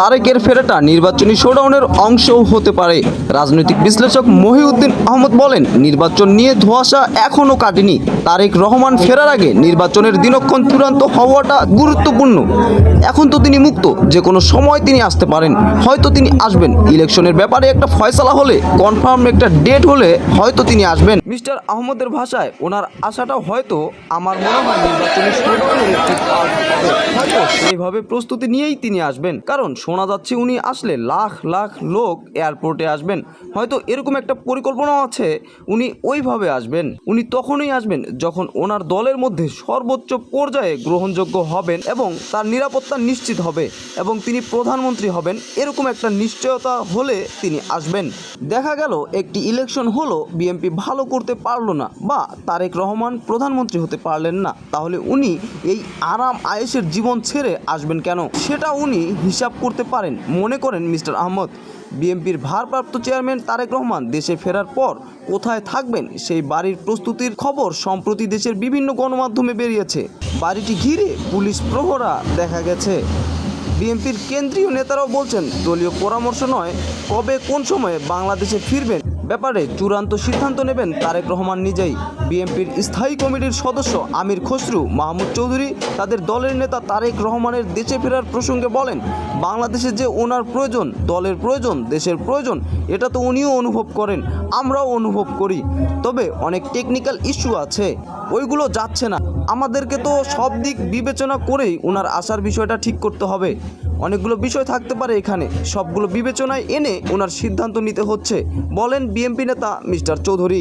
তারেকের ফেরাটা নির্বাচনী শোডাউনের অংশও হতে পারে। রাজনৈতিক বিশ্লেষক মহিউদ্দিন আহমদ বলেন, নির্বাচন নিয়ে ধোঁয়াশা এখনও কাটেনি। তারেক রহমান ফেরার আগে নির্বাচনের দিনক্ষণ চূড়ান্ত হওয়াটা গুরুত্বপূর্ণ। এখন তো তিনি মুক্ত যে কোনো সময় তিনি আসতে পারেন। হয়তো তিনি আসবেন। ইলেকশনের ব্যাপারে একটা ফয়সালা হলে কনফার্ম একটা ডেট হলে হয়তো তিনি আসবেন। মিস্টার আহমদের ভাষায়, ওনার আশাটা হয়তো, আমার মনে হয় নির্বাচনী শোডাউনের একটি part হবে। হয়তো সেইভাবে প্রস্তুতি নিয়েই তিনি আসবেন। কারণ শোনা যাচ্ছে উনি আসলে লাখ লাখ লোক এয়ারপোর্টে আসবেন। হয়তো এরকম একটা পরিকল্পনা আছে, উনি ওইভাবে আসবেন। উনি তখনই আসবেন যখন ওনার দলের মধ্যে সর্বোচ্চ পর্যায়ে গ্রহণযোগ্য হবেন এবং তার নিরাপত্তা নিশ্চিত হবে এবং তিনি প্রধানমন্ত্রী হবেন। এরকম একটা নিশ্চয়তা হলে তিনি আসবেন। দেখা গেল একটি ইলেকশন হলো, বিএনপি ভালো করতে পারল না বা তারেক রহমান প্রধানমন্ত্রী হতে পারলেন না। তাহলে উনি এই আরাম আয়েসের জীবন ছেড়ে আসবেন কেন? সেটা উনি হিসাব করতে পারেন। মনে করেন মিস্টার আহমদ, বিএনপির ভারপ্রাপ্ত চেয়ারম্যান তারেক রহমান দেশে ফেরার পর কোথায় থাকবেন, সেই বাড়ির প্রস্তুতির খবর সম্প্রতি দেশের বিভিন্ন গণমাধ্যমে বেরিয়েছে। বাড়িটি ঘিরে পুলিশ প্রহরা দেখা গেছে। বিএনপির কেন্দ্রীয় নেতারাও বলছেন, দলীয় পরামর্শ নয়, কবে কোন সময়ে বাংলাদেশে ফিরবেন। ব্যাপারে চূড়ান্ত সিদ্ধান্ত নেবেন তারেক রহমান নিজেই। বিএনপির স্থায়ী কমিটির সদস্য আমির খসরু, মাহমুদ চৌধুরী তাদের দলের নেতা তারেক রহমানের দেশে ফেরার প্রসঙ্গে বলেন, বাংলাদেশে যে ওনার প্রয়োজন, দলের প্রয়োজন, দেশের প্রয়োজন, এটা তো উনিও অনুভব করেন, আমরাও অনুভব করি। তবে অনেক টেকনিক্যাল ইস্যু আছে, ওইগুলো যাচ্ছে না। আমাদেরকে তো সব দিক বিবেচনা করেই ওনার আসার বিষয়টা ঠিক করতে হবে। অনেকগুলো বিষয় থাকতে পারে এখানে, সবগুলো বিবেচনায় এনে ওনার সিদ্ধান্ত নিতে হচ্ছে, বলেন বিএনপি নেতা মিস্টার চৌধুরী।